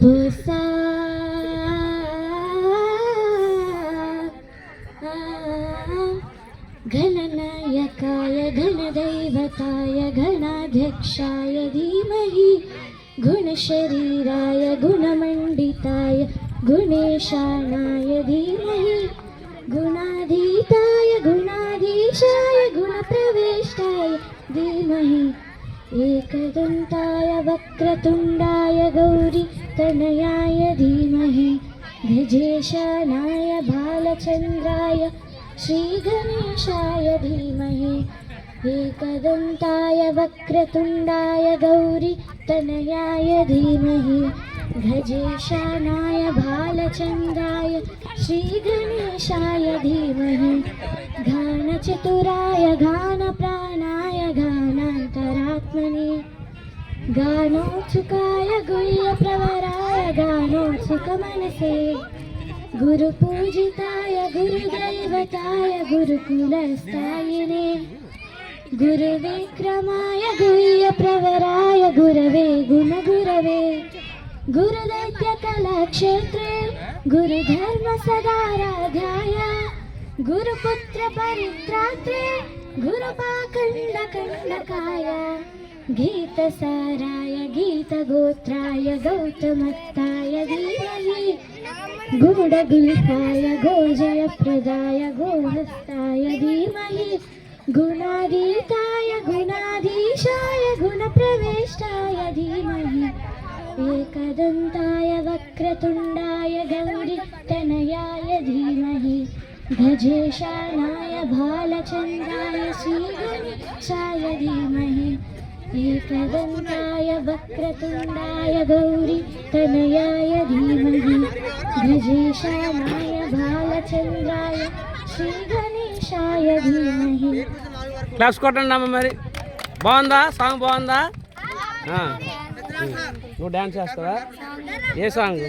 पूसा घननायकाय घनदैवताय घनाध्यक्षाय धीमहि गुणशरीराय गुणमण्डिताय गुणेशानाय धीमहि गुणाधीताय गुणाधीशाय गुणप्रवेष्टाय धीमहि एकदन्ताय वक्रतुण्डाय गौरी तनयाय धीमहि गजेशानाय बालचन्द्राय श्रीगणेशाय धीमहि एकदन्ताय वक्रतुण्डाय गौरी तनयाय धीमहि गजेशानाय बालचन्द्राय श्रीगणेशाय धीमहि घानचतुराय घानप्राणाय ఆత్మని గానోచుకాయ గుయ్య ప్రవరాయ గానోచుక మనసే. గురు పూజితాయ గురు దైవతాయ గురుకుల స్థాయినే గురు విక్రమాయ గుయ్య ప్రవరాయ గురవే గుణ గురవే. గురుదైత్య కళాక్షేత్రే గురుధర్మ సదారాధ్యాయ. గురుపుత్ర పరిత్రాత్రే गुरुपाखण्डकण्डकाय गीतसाराय गीतगोत्राय गौतमत्ताय धीमहि गूढगुल्फाय गोजयप्रदाय गोहस्ताय धीमहि गुणाधीताय गुणाधीशाय गुणप्रवेष्टाय धीमहि एकदन्ताय वक्रतुण्डाय गौरीतनयाय धीमहि गजेशानाय भालचन्द्राय श्रीगणेशाय धीमहि एकदन्ताय वक्रतुण्डाय गौरीतनयाय धीमहि गजेशानाय भालचन्द्राय श्रीगणेशाय धीमहि క్లాప్స్ కొట్టండి అమ్మ మరి బాగుందా సాంగ్ బాగుందా ఆ. నువ్వు డ్యాన్స్ చేస్తావా ఏ సాంగ్